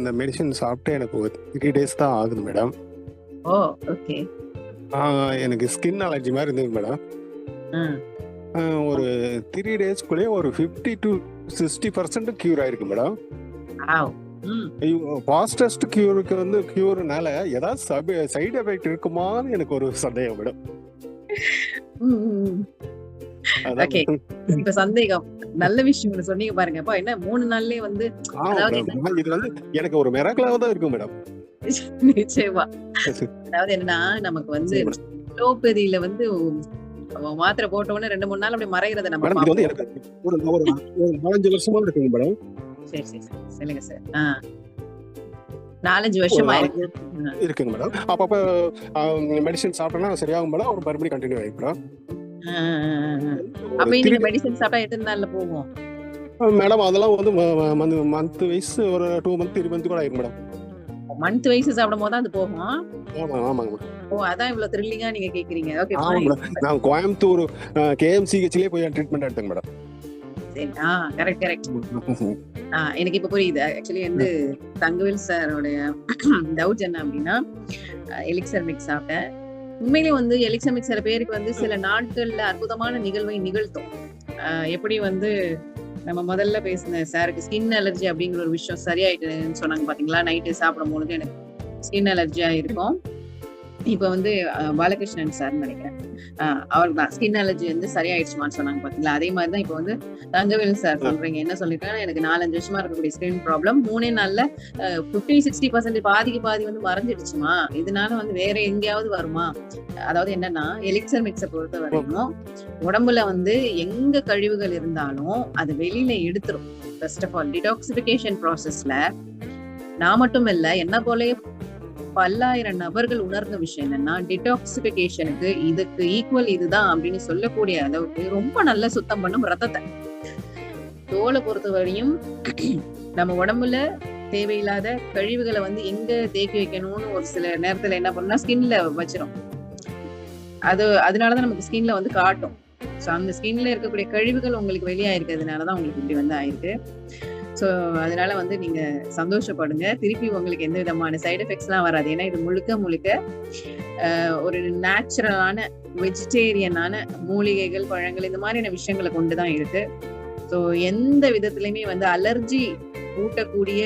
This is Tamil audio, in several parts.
இந்த மெடிசின் சாப்பிட்டு எனக்கு ஒரு த்ரீ டேஸ் தான் ஆகுது மேடம் ஓ ஓகே எனக்கு ஸ்கின் அலர்ஜி மாதிரி இருந்தது மேடம் ஒரு த்ரீ டேஸ்க்குள்ளேயே ஒரு fifty to sixty percent cure ஆயிருக்கு மேடம் ஃபாஸ்டஸ்ட் க்யூருக்கு வந்து க்யூர்னால ஏதாவது சைடு எஃபெக்ட் இருக்குமான்னு எனக்கு ஒரு சந்தேகம் மேடம் சந்தேகம். நல்ல விஷயம் சொன்னீங்க பாருங்க. அப்பா என்ன மூணு நாள்லயே வந்து இது வந்து எனக்கு ஒரு மிராக்கலாக தான் இருக்கு மேடம். நிச்சயமா. அதாவது என்னன்னா நமக்கு வந்து லோபதியில வந்து மாத்திரை போட்ட உடனே ரெண்டு மூணு நாள் அப்படி மறைகிறத நம்ம மேடம் இது வந்து. எனக்கு ஒரு ஒரு நாலஞ்சு வருஷமா இருக்குங்க மேடம். சரி சரி சொல்லுங்க சார் ஆ. நாலஞ்சு வருஷமா இருக்கு. இருக்குங்க மேடம். அப்பப்போ மெடிசன் சாப்பிட்டோன்னா சரியாகும் மேடம். ஒரு மறுபடியும் கண்டினியூ ஆகிடும் அப்ப நீங்க மெடிசன் சாப்பிட்டா எத்தனை நாள்ல போகும். மேடம் அதெல்லாம் வந்து மந்த் வைஸ் ஒரு டூ மந்த் த்ரீ மந்த் கூட ஆயிரும் மேடம் மந்த் வயசு சாப்பிடும் போது தான் அது போகும்? ஆமா ஆமாங்க மேடம் ஓ அதான் இவ்வளவு த்ரில்லிங்கா நீங்க கேக்குறீங்க. ஓகே நான் கோயம்புத்தூர் கேஎம்சிஹெச்லயே போய் ட்ரீட்மெண்ட் எடுத்தேங்க மேடம் கரெக்ட் கரெக்ட் ஆ, எனக்கு இப்ப புரியுது. ஆக்சுவலி வந்து தங்கவேல் சாரோடைய டவுட் என்ன அப்படின்னா எலிக்சர் மிக்ஸ் சாப்பிட்டேன். உண்மையிலே வந்து எலிக்சர் சில பேருக்கு வந்து சில நாட்கள்ல அற்புதமான நிகழ்வை நிகழ்த்தும். எப்படி வந்து நம்ம முதல்ல பேசின சாருக்கு ஸ்கின் அலர்ஜி அப்படிங்கிற ஒரு விஷயம் சரியாயிட்டுன்னு சொன்னாங்க பாத்தீங்களா? நைட்டு சாப்பிடும் பொழுது எனக்கு ஸ்கின் அலர்ஜியா இருக்கும். இப்ப வந்து பாலகிருஷ்ணன் சார் நினைக்கிறேன். அவர் தான் ஸ்கின் அலர்ஜி வந்து சரியாயிடுச்சுமான்னு சொன்னாங்க பாத்தீங்களா? அதே மாதிரி தான் இப்ப வந்து தங்கவேல் சார் சொல்றீங்க. என்ன சொல்லிருக்காங்க எனக்கு நாலஞ்சு வருஷமா இருக்கக்கூடிய ஸ்கின் ப்ராப்ளம் மூணே நாள்ல பிப்டி சிக்ஸ்டி பர்சன்ட் பாதிக்கு பாதி வந்து மறைஞ்சிடுச்சுமா? இதனால வந்து வேற எங்கேயாவது வருமா? அதாவது என்னன்னா எலிக்சர் மிக்ஸை பொறுத்த வரைக்கும் உடம்புல வந்து எங்க கழிவுகள் இருந்தாலும் அது வெளியில எடுத்துரும். ஃபர்ஸ்ட் ஆஃப் ஆல் டிடாக்சிபிகேஷன் ப்ராசஸ்ல நான் மட்டும் இல்ல என்ன போலயே பல்லாயிரம் நபர்கள் உணர்ந்த விஷயம் என்னன்னா டிடாக்சிபிகேஷனுக்கு இதுக்கு ஈக்குவல் இதுதான் அப்படின்னு சொல்லக்கூடிய அளவுக்கு ரொம்ப நல்லா சுத்தம் பண்ணும் ரத்தத்தை. தோலை பொறுத்தவரையும் நம்ம உடம்புல தேவையில்லாத கழிவுகளை வந்து எங்க தேக்கி வைக்கணும்னு ஒரு சில நேரத்துல என்ன பண்ணா ஸ்கின்ல வச்சிரும். அது அதனாலதான் நமக்கு ஸ்கின்ல வந்து காட்டும். ஸோ அந்த ஸ்கின்ல இருக்கக்கூடிய கழிவுகள் உங்களுக்கு வெளியாயிருக்கிறதுனாலதான் உங்களுக்கு இப்படி வந்து ஆயிருக்கு. ஸோ அதனால வந்து நீங்க சந்தோஷப்படுங்க. திருப்பி உங்களுக்கு எந்த விதமான சைடு எஃபெக்ட்ஸ்லாம் வராது. ஏன்னா இது முழுக்க முழுக்க ஒரு நேச்சுரலான வெஜிடேரியனான மூலிகைகள் பழங்கள் இந்த மாதிரியான விஷயங்களை கொண்டு தான் இருக்கு. ஸோ எந்த விதத்துலையுமே வந்து அலர்ஜி ஊட்டக்கூடிய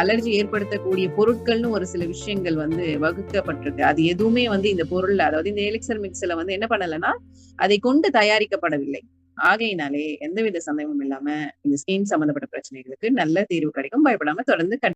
அலர்ஜி ஏற்படுத்தக்கூடிய பொருட்கள்னு ஒரு சில விஷயங்கள் வந்து வகுக்கப்பட்டிருக்கு. அது எதுவுமே வந்து இந்த பொருள் அதாவது இந்த எலிக்சர் மிக்ஸில் வந்து என்ன பண்ணலைன்னா அதை கொண்டு தயாரிக்கப்படவில்லை. ஆகையினாலே எந்தவித சந்தேகமும் இல்லாம இந்த ஸ்கின் சம்பந்தப்பட்ட பிரச்சனைகளுக்கு நல்ல தீர்வு கிடைக்கும். பயப்படாம தொடர்ந்து